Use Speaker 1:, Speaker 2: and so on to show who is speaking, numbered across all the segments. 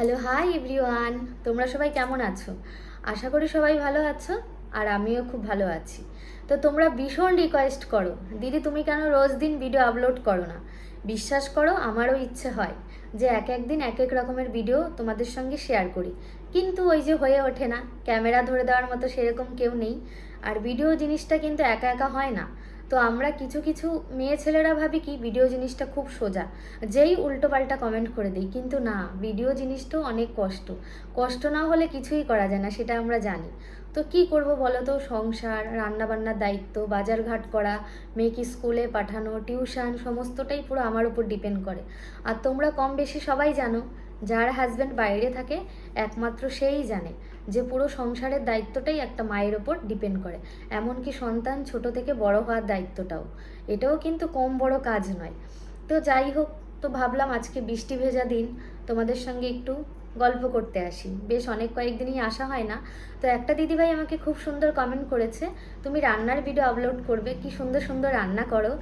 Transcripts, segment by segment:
Speaker 1: Hello hi everyone তোমরা সবাই কেমন আছো? আশা করি সবাই ভালো আছো আর আমিও খুব ভালো আছি। তো তোমরা ভীষণ রিকোয়েস্ট করো। দিদি, তুমি কেন রোজ দিন ভিডিও আপলোড করো না? বিশ্বাস করো, আমারও ইচ্ছে হয় যে এক এক দিন এক এক রকমের ভিডিও তোমাদের সঙ্গে শেয়ার করি। কিন্তু ওই যে হয়ে ওঠে না। ক্যামেরা ধরে দেওয়ার মতো সেরকম কেউ নেই। আর ভিডিও জিনিসটা কিন্তু একা একা হয় না। তো আমরা কিছু কিছু মেয়ে ছেলেরা ভাবি কি ভিডিও জিনিসটা খুব সোজা। যেই উল্টো পাল্টা কমেন্ট করে দিই, কিন্তু না ভিডিও জিনিসটাও অনেক কষ্ট। কষ্ট না হলে কিছুই করা যায় না, সেটা আমরা জানি। তো কি করব বলো তো সংসার, রান্নাবান্নার দায়িত্ব, বাজারঘাট করা, মেয়েকে স্কুলে পাঠানো টিউশন সমস্তটাই পুরো আমার উপর ডিপেন্ড করে। আর তোমরা কম বেশি সবাই জানো, যার হাজব্যান্ড বাইরে থাকে, একমাত্র সেই জানে। যে পুরো সংসারের দায়িত্বটাই একটা মায়ের ওপর ডিপেন্ড করে। এমনকি সন্তান ছোট থেকে বড় হওয়ার দায়িত্বটাও। এটাও কিন্তু কম বড় কাজ নয়। তো যাই হোক, তো ভাবলাম আজকে বৃষ্টি ভেজা দিন। তোমাদের সঙ্গে একটু গল্প করতে আসি। বেশ অনেক কয়েকদিনই আসা হয় না। তো একটা দিদিভাই আমাকে খুব সুন্দর কমেন্ট করেছে, তুমি রান্নার ভিডিও আপলোড করবে, কি সুন্দর সুন্দর রান্না করো?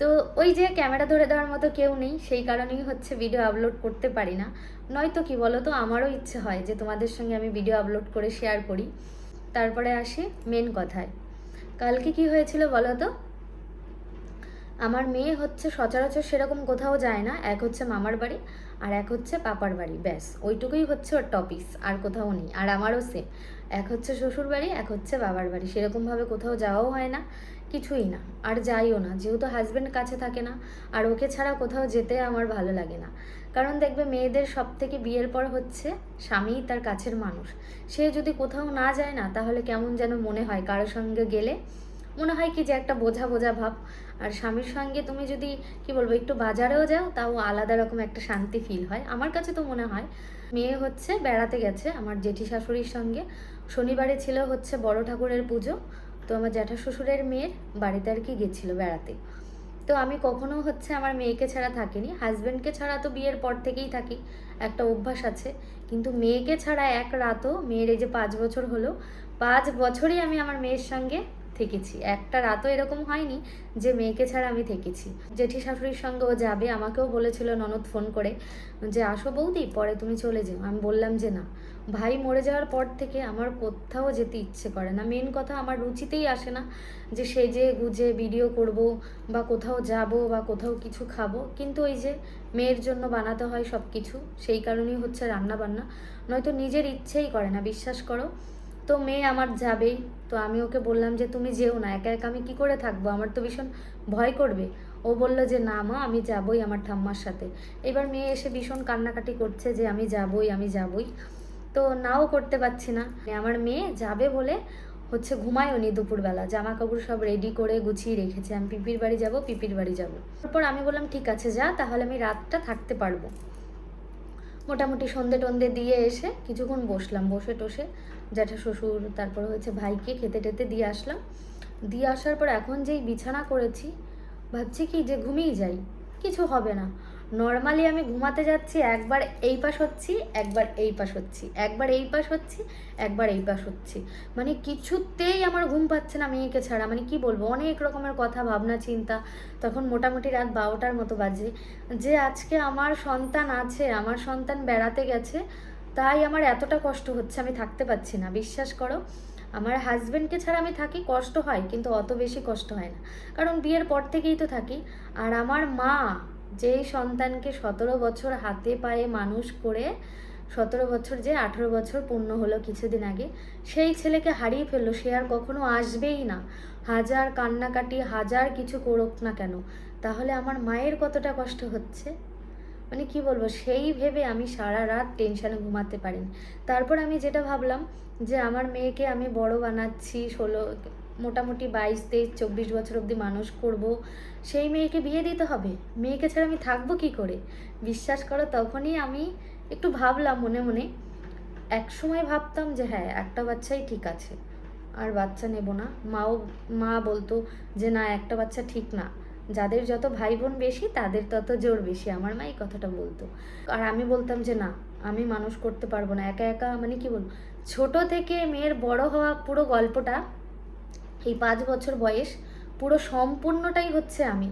Speaker 1: তো ওই যে ক্যামেরা ধরে দেওয়ার মতো কেউ নেই, সেই কারণেই হচ্ছে ভিডিও আপলোড করতে পারি না। নয়তো কি বলো তো আমারও ইচ্ছে হয় যে তোমাদের সঙ্গে আমি ভিডিও আপলোড করে শেয়ার করি। তারপরে আসে মেন কথায়। কালকে কি হয়েছিল বলো তো আমার মেয়ে হচ্ছে সচরাচর সেরকম কোথাও যায় না। এক হচ্ছে মামার বাড়ি আর এক হচ্ছে পাপার বাড়ি। ব্যাস, ওইটুকুই হচ্ছে ওর টপিস আর কোথাও নেই। আর আমারও সেম এক হচ্ছে শ্বশুর বাড়ি, এক হচ্ছে বাবার বাড়ি। সেরকমভাবে কোথাও যাওয়াও হয় না, কিছুই না। আর যাইও না, যেহেতু হাজব্যান্ড কাছে থাকে না, আর ওকে ছাড়া কোথাও যেতে আমার ভালো লাগে না। কারণ দেখবে মেয়েদের সব থেকে বিয়ের পর হচ্ছে স্বামীই তার কাছের মানুষ। সে যদি কোথাও না যায় না, তাহলে কেমন যেন মনে হয় কারোর সঙ্গে গেলে মনে হয় কি যে একটা বোঝা বোঝা ভাব। আর স্বামীর সঙ্গে তুমি যদি, কি বলব, একটু বাজারেও যাও, তাও আলাদা রকম একটা শান্তি ফিল হয়। আমার কাছে তো মনে হয়, মেয়ে হচ্ছে, বেড়াতে গেছে আমার জেঠি শাশুড়ির সঙ্গে। শনিবারে ছিল হচ্ছে বড় ঠাকুরের পুজো, তো আমার জ্যাঠা শ্বশুরের মেয়ের বাড়িতে আর কি গেছিল বেড়াতে। তো আমি কখনো হচ্ছে আমার মেয়েকে ছাড়া থাকিনি। হাজব্যান্ডকে ছাড়া তো বিয়ের পর থেকেই থাকি, একটা অভ্যাস আছে। কিন্তু মেয়েকে ছাড়া এক রাতও, মেয়ের এই যে পাঁচ বছর হলো, পাঁচ বছরই আমি আমার মেয়ের সঙ্গে থেকেছি। একটা রাতও এরকম হয়নি যে মেয়েকে ছাড়া আমি থেকেছি। জেঠি শাশুড়ির সঙ্গে ও যাবে, আমাকেও বলেছিল ননদ ফোন করে যে, আসো বৌদি, পরে তুমি চলে যাও। আমি বললাম যে, না। ভাই মরে যাওয়ার পর থেকে আমার কোথাও যেতে ইচ্ছে করে না। মেন কথা, আমার রুচিতেই আসে না যে, সেজে গুজে ভিডিও করব বা কোথাও যাব বা কোথাও কিছু খাব। কিন্তু ওই যে মেয়ের জন্য বানাতে হয় সব কিছু সেই কারণেই হচ্ছে রান্না বান্না নয়তো নিজের ইচ্ছেই করে না, বিশ্বাস করো। তো মেয়ে আমার যাবেই। তো আমি ওকে বললাম যে, তুমি যেও না, একা একা আমি কি করে থাকব? আমার তো ভীষণ ভয় করবে। ও বলল যে, না মা, আমি যাবই আমার ঠাম্মার সাথে। এবার মেয়ে এসে ভীষণ কান্নাকাটি করছে যে, আমি যাবই আমি যাবই। তো নাও করতে পারছি না। আমার মেয়ে যাবে বলে হচ্ছে ঘুমায়ও নি দুপুরবেলা। জামা কাপড় সব রেডি করে গুছিয়ে রেখেছে। আমি পিপির বাড়ি যাব, পিপির বাড়ি যাব। তারপর আমি বললাম, ঠিক আছে, যা, তাহলে আমি রাতটা থাকতে পারব। মোটামুটি সন্ধে টন্ধে দিয়ে এসে কিছুক্ষণ বসলাম বসে টসে জ্যাঠা শ্বশুর, তারপর হয়েছে ভাইকে খেতে টেতে দিয়ে আসলাম। দিয়ে আসার পর এখন যেই বিছানা করেছি, ভাবছি কি যে ঘুমিয়ে যাই, কিছু হবে না। নর্মালি আমি ঘুমাতে যাচ্ছি, একবার এই পাশ হচ্ছি, একবার এই পাশ হচ্ছি, একবার এই পাশ হচ্ছি, একবার এই পাশ হচ্ছি। মানে কিছুতেই আমার ঘুম পাচ্ছে না মেয়েকে ছাড়া মানে কি বলব, অনেক রকমের কথা, ভাবনা, চিন্তা। তখন মোটামুটি রাত বারোটার মতো বাজে। যে আজকে আমার সন্তান আছে, আমার সন্তান বেড়াতে গেছে তাই আমার এতটা কষ্ট হচ্ছে, আমি থাকতে পারছি না। বিশ্বাস করো, আমার হাজব্যান্ডকে ছাড়া আমি থাকি, কষ্ট হয়, কিন্তু অত বেশি কষ্ট হয় না। কারণ বিয়ের পর থেকেই তো থাকি। আর আমার মা, যেই সন্তানকে সতেরো বছর হাতে পায়ে মানুষ করে, সতেরো বছর যে আঠেরো বছর পূর্ণ হলো কিছুদিন আগে, সেই ছেলেকে হারিয়ে ফেলল, সে আর কখনো আসবেই না। হাজার কান্নাকাটি, হাজার কিছু করুক না কেন, তাহলে আমার মায়ের কতটা কষ্ট হচ্ছে? মানে কি বলব, সেই ভেবে আমি সারা রাত টেনশনে ঘুমাতে পারিনি। তারপর আমি যেটা ভাবলাম যে আমার মেয়েকে আমি বড় বানাচ্ছি, ষোলো, মোটামুটি বাইশ, তেইশ, চব্বিশ বছর অবধি মানুষ করব, সেই মেয়েকে বিয়ে দিতে হবে? মেয়েকে ছাড়া আমি থাকব কি করে? বিশ্বাস করো, তখনই আমি একটু ভাবলাম মনে মনে এক সময় ভাবতাম যে হ্যাঁ একটা বাচ্চাই ঠিক আছে, আর বাচ্চা নেব না। মাও, মা বলতো যে না, একটা বাচ্চা ঠিক না। যাদের যত ভাই বোন বেশি, তাদের তত জোর বেশি। আমার মা এই কথাটা বলতো। আর আমি বলতাম যে, না, আমি মানুষ করতে পারব না। একা একা মানে কি বলব? ছোট থেকে মেয়ের বড় হওয়া পুরো গল্পটা, এই পাঁচ বছর বয়স, পুরো সম্পূর্ণটাই হচ্ছে আমি।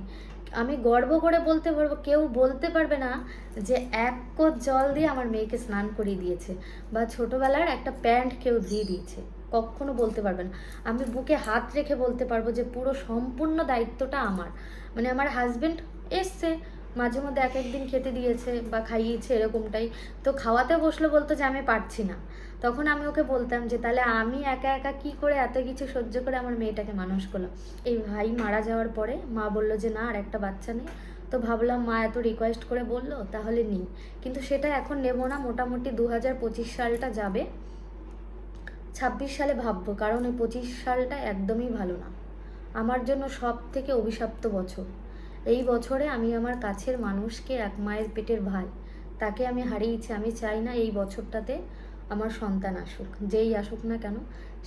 Speaker 1: আমি গর্ব করে বলতে পারব, কেউ বলতে পারবে না যে, এক কোট জল দিয়ে আমার মেয়েকে স্নান করিয়ে দিয়েছে বা ছোটবেলার একটা প্যান্ট কেউ ধুয়ে দিয়েছে। কখনো বলতে পারবে না। আমি বুকে হাত রেখে বলতে পারব যে পুরো সম্পূর্ণ দায়িত্বটা আমার। মানে আমার হাজবেন্ড এসছে, মাঝে মধ্যে এক একদিন খেতে দিয়েছে বা খাইয়েছে এরকমটাই। তো খাওয়াতে বসল বলতো যে আমি পারছি না। তখন আমি ওকে বলতাম যে তাহলে আমি একা একা কি করে এত কিছু সহ্য করে আমার মেয়েটাকে মানুষ করলাম। এই ভাই মারা যাওয়ার পরে মা বলল যে না, আর একটা বাচ্চা নেই। তো ভাবলাম মা এত রিকোয়েস্ট করে বলল, তাহলে নিই। কিন্তু সেটা এখন নেব না, মোটামুটি দু হাজার পঁচিশ সালটা যাবে। ছাব্বিশ সালে ভাববো, কারণ এই পঁচিশ সালটা একদমই ভালো না। আমার জন্য সব থেকে অভিশপ্ত বছর। এই বছরে আমি আমার কাছের মানুষকে এক মায়ের পেটের ভাই, তাকে আমি হারিয়েছি, আমি চাই না এই বছরটাতে আমার সন্তান আসুক। যেই আসুক না কেন,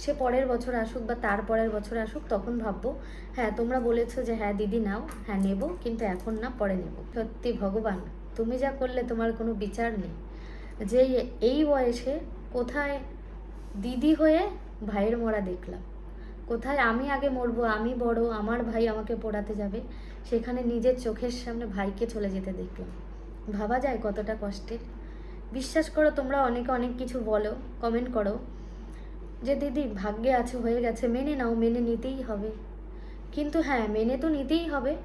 Speaker 1: সে পরের বছর আসুক বা তার পরের বছর আসুক, তখন ভাববো হ্যাঁ তোমরা বলেছ যে হ্যাঁ দিদি নাও হ্যাঁ নেব, কিন্তু এখন না, পরে নেব। সত্যি ভগবান, তুমি যা করলে তোমার কোনো বিচার নেই। যে এই বয়সে কোথায় দিদি হয়ে ভাইয়ের মরা দেখলাম। কোথায় আমি আগে মরবো, আমি বড়, আমার ভাই আমাকে পড়াতে যাবে, সেখানে নিজের চোখের সামনে ভাইকে চলে যেতে দেখলাম। ভাবা যায় কতটা কষ্টের। বিশ্বাস করো, তোমরা অনেকে অনেক কিছু বলো কমেন্ট করো, যে দিদি ভাগ্যে আছে, হয়ে গেছে, মেনে নাও, মেনে নিতেই হবে। কিন্তু হ্যাঁ মেনে তো নিতেই হবে,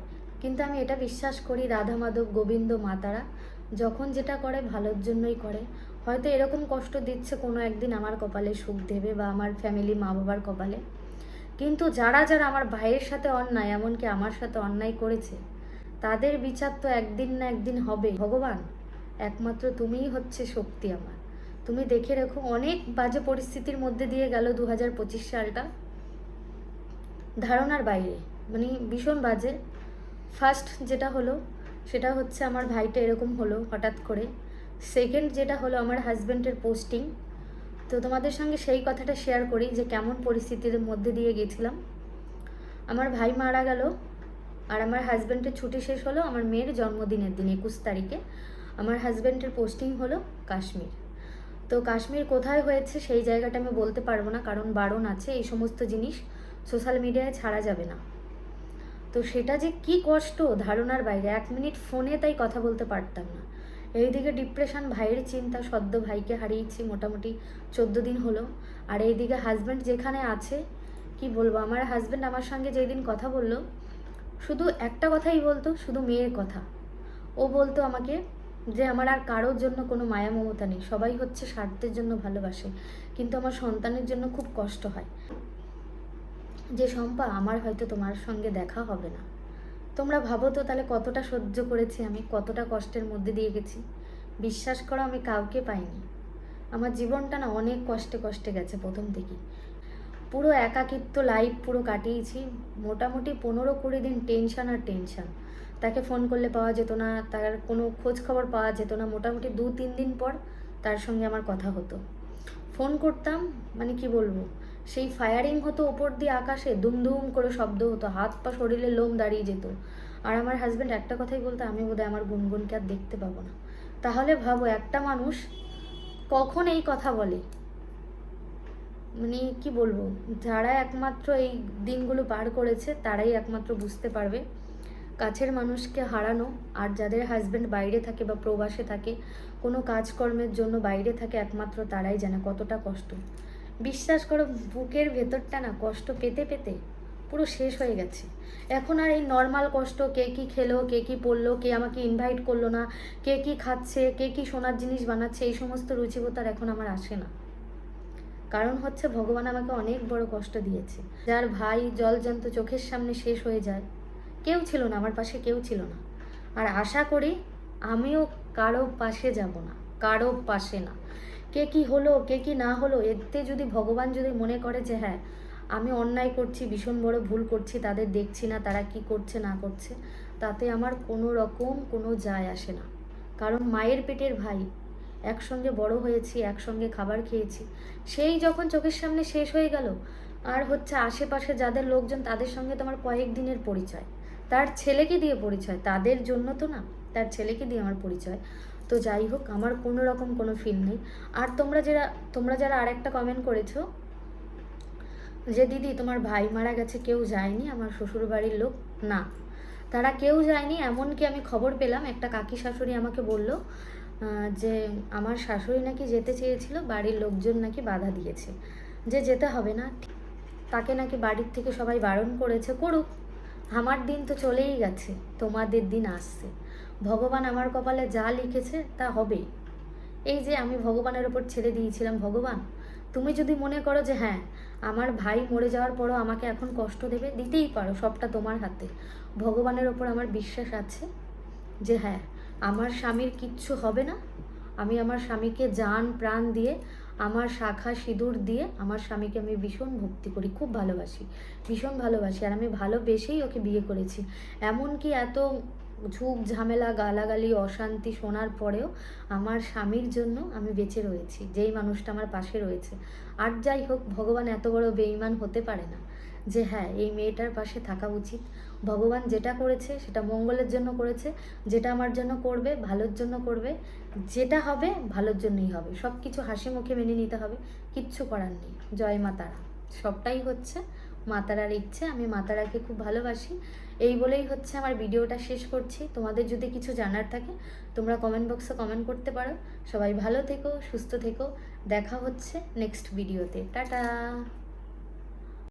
Speaker 1: কিন্তু আমি এটা বিশ্বাস করি রাধা মাধব, গোবিন্দ মাতারা, যখন যেটা করে ভালোর জন্যই করে। হয়তো এরকম কষ্ট দিচ্ছে কোনো একদিন আমার কপালে সুখ দেবে বা আমার ফ্যামিলি মা বাবার কপালে। কিন্তু যারা যারা আমার ভাইয়ের সাথে অন্যায়, এমনকি আমার সাথে অন্যায় করেছে, তাদের বিচার তো একদিন না একদিন হবে। ভগবান, একমাত্র তুমিই হচ্ছে শক্তি আমার। তুমি দেখে রেখো, অনেক বাজে পরিস্থিতির মধ্যে দিয়ে গেল দু হাজার পঁচিশ সালটা। ধারণার বাইরে মানে ভীষণ বাজে। ফার্স্ট যেটা হলো, সেটা হচ্ছে আমার ভাইটা এরকম হলো হঠাৎ করে। সেকেন্ড যেটা হলো আমার হাজব্যান্ডের পোস্টিং তো তোমাদের সঙ্গে সেই কথাটা শেয়ার করি যে কেমন পরিস্থিতির মধ্যে দিয়ে গেছিলাম। আমার ভাই মারা গেল আর আমার হাজব্যান্ডের ছুটি শেষ হলো আমার মেয়ের জন্মদিনের দিন, একুশ তারিখে। আমার হাজব্যান্ডের পোস্টিং হলো কাশ্মীর। তো কাশ্মীর কোথায় হয়েছে সেই জায়গাটা আমি বলতে পারব না, কারণ বারণ আছে, এই সমস্ত জিনিস সোশ্যাল মিডিয়ায় ছাড়া যাবে না। তো সেটা যে কি কষ্ট, ধারণার বাইরে, এক মিনিট ফোনে তাই কথা বলতে পারতাম না। এইদিকে ডিপ্রেশন ভাইয়ের চিন্তা, সদ্য ভাইকে হারিয়েছি মোটামুটি চোদ্দ দিন হলো। আর এইদিকে হাজব্যান্ড যেখানে আছে, কি বলব? আমার হাজব্যান্ড আমার সঙ্গে যেই দিন কথা বলল, শুধু একটা কথাই বলতো, শুধু মেয়ের কথা। ও বলতো আমাকে যে, আমার আর কারোর জন্য কোনো মায়া মমতা নেই। সবাই হচ্ছে স্বার্থের জন্য ভালোবাসে, কিন্তু আমার সন্তানের জন্য খুব কষ্ট হয়। যে, শম্পা, আমার হয়তো তোমার সঙ্গে দেখা হবে না। তোমরা ভাবো তো তাহলে কতটা সহ্য করেছি আমি, কতটা কষ্টের মধ্যে দিয়ে গেছি। বিশ্বাস করো, আমি কাউকে পাইনি। আমার জীবনটা না অনেক কষ্টে কষ্টে গেছে প্রথম থেকেই। পুরো একাকিত্ব লাইফ পুরো কাটিয়েছি। মোটামুটি পনেরো কুড়ি দিন টেনশন আর টেনশন তাকে ফোন করলে পাওয়া যেত না, তার কোনো খোঁজ খবর পাওয়া যেত না। মোটামুটি দু তিন দিন পর তার সঙ্গে আমার কথা হতো। ফোন করতাম মানে কি বলব? সেই ফায়ারিং হতো ওপর দিয়ে আকাশে, দুম দুম করে শব্দ হতো, হাত পা শরীরে লোম দাঁড়িয়ে যেত। আর আমার হাজব্যান্ড একটা কথাই বলতো, আমি বোধহয় আমার গুনগুনকে আর দেখতে পাবো না। তাহলে ভাবো, একটা মানুষ কখন এই কথা বলে? মানে কি বলব, যারা একমাত্র এই দিনগুলো পার করেছে, তারাই একমাত্র বুঝতে পারবে। কাছের মানুষকে হারানো, আর যাদের হাজব্যান্ড বাইরে থাকে বা প্রবাসে থাকে, কোনো কাজকর্মের জন্য বাইরে থাকে একমাত্র তারাই জানে কতটা কষ্ট। বিশ্বাস করো, বুকের ভেতরটা না কষ্ট পেতে পেতে পুরো শেষ হয়ে গেছে। এখন আর এই নর্মাল কষ্ট, কে কি খেলো, কে কি পড়ল, কে আমাকে ইনভাইট করল না, কে কি খাচ্ছে, কে কি সোনার জিনিস বানাচ্ছে, এই সমস্ত রুচিবোতার এখন আমার আসে না। কারণ হচ্ছে ভগবান আমাকে অনেক বড় কষ্ট দিয়েছে। যার ভাই জলজন্ত চোখের সামনে শেষ হয়ে যায়, কেউ ছিল না, আমার পাশে কেউ ছিল না। আর আশা করি, আমিও কারও পাশে যাব না, কারও পাশে না। কে কি হলো, কে কি না হলো, এতে যদি ভগবান যদি মনে করে যে হ্যাঁ আমি অন্যায় করছি, ভীষণ বড় ভুল করছি, তাদের দেখছি না, তারা কি করছে, না করছে, তাতে আমার কোনো রকম কোনো যায় আসে না। কারণ মায়ের পেটের ভাই, একসঙ্গে বড় হয়েছি, একসঙ্গে খাবার খেয়েছি, সেই যখন চোখের সামনে শেষ হয়ে গেল, আর হচ্ছে আশেপাশে যাদের লোকজন, তাদের সঙ্গে তোমার কয়েক দিনের পরিচয়। তার ছেলেকে দিয়ে পরিচয়, তাদের জন্য তো না, তার ছেলেকে দিয়ে আমার পরিচয়। তো যাই হোক, আমার কোনো রকম কোনো ফিল নেই। আর তোমরা যারা তোমরা যারা আর একটা কমেন্ট করেছ যে, দিদি, তোমার ভাই মারা গেছে, কেউ যায়নি, আমার শ্বশুর বাড়ির লোক না। তারা কেউ যায়নি, এমনকি আমি খবর পেলাম, একটা কাকি শাশুড়ি আমাকে বলল যে, আমার শাশুড়ি নাকি যেতে চেয়েছিল, বাড়ির লোকজন নাকি বাধা দিয়েছে। যে, যেতে হবে না, তাকে নাকি বাড়ির থেকে সবাই বারণ করেছে, করুক। আমার দিন তো চলেই গেছে, তোমাদের দিন আসছে। ভগবান আমার কপালে যা লিখেছে তা হবেই। এই যে আমি ভগবানের ওপর ছেড়ে দিয়েছিলাম, ভগবান, তুমি যদি মনে করো যে হ্যাঁ আমার ভাই মরে যাওয়ার পরও আমাকে এখন কষ্ট দেবে, দিতেই পারো সবটা তোমার হাতে। ভগবানের ওপর আমার বিশ্বাস আছে যে হ্যাঁ আমার স্বামীর কিচ্ছু হবে না। আমি আমার স্বামীকে যান প্রাণ দিয়ে, আমার শাখা সিঁদুর দিয়ে, আমার স্বামীকে আমি ভীষণ ভক্তি করি, খুব ভালোবাসি, ভীষণ ভালোবাসি। আর আমি ভালোবেসেই ওকে বিয়ে করেছি। এমনকি এত ঝুঁক ঝামেলা, গালাগালি, অশান্তি শোনার পরেও আমার স্বামীর জন্য আমি বেঁচে রয়েছি, যেই মানুষটা আমার পাশে রয়েছে। আর যাই হোক, ভগবান এত বড় বেঈমান হতে পারে না যে হ্যাঁ এই মেয়েটার পাশে থাকা উচিত। ভগবান যেটা করেছে সেটা মঙ্গলের জন্য করেছে, যেটা আমার জন্য করবে, ভালোর জন্য করবে, যেটা হবে ভালোর জন্যই হবে। সব কিছু হাসি মুখে মেনে নিতে হবে, কিচ্ছু করার নেই। জয় মা তারা। সবটাই হচ্ছে মা তারার ইচ্ছে, আমি মাতারাকে খুব ভালোবাসি। এই বলেই হচ্ছে আমার ভিডিওটা শেষ করছি। তোমাদের যদি কিছু জানার থাকে, তোমরা কমেন্ট বক্সে কমেন্ট করতে পারো। সবাই ভালো থেকো, সুস্থ থেকো। দেখা হচ্ছে নেক্সট ভিডিওতে টাটা!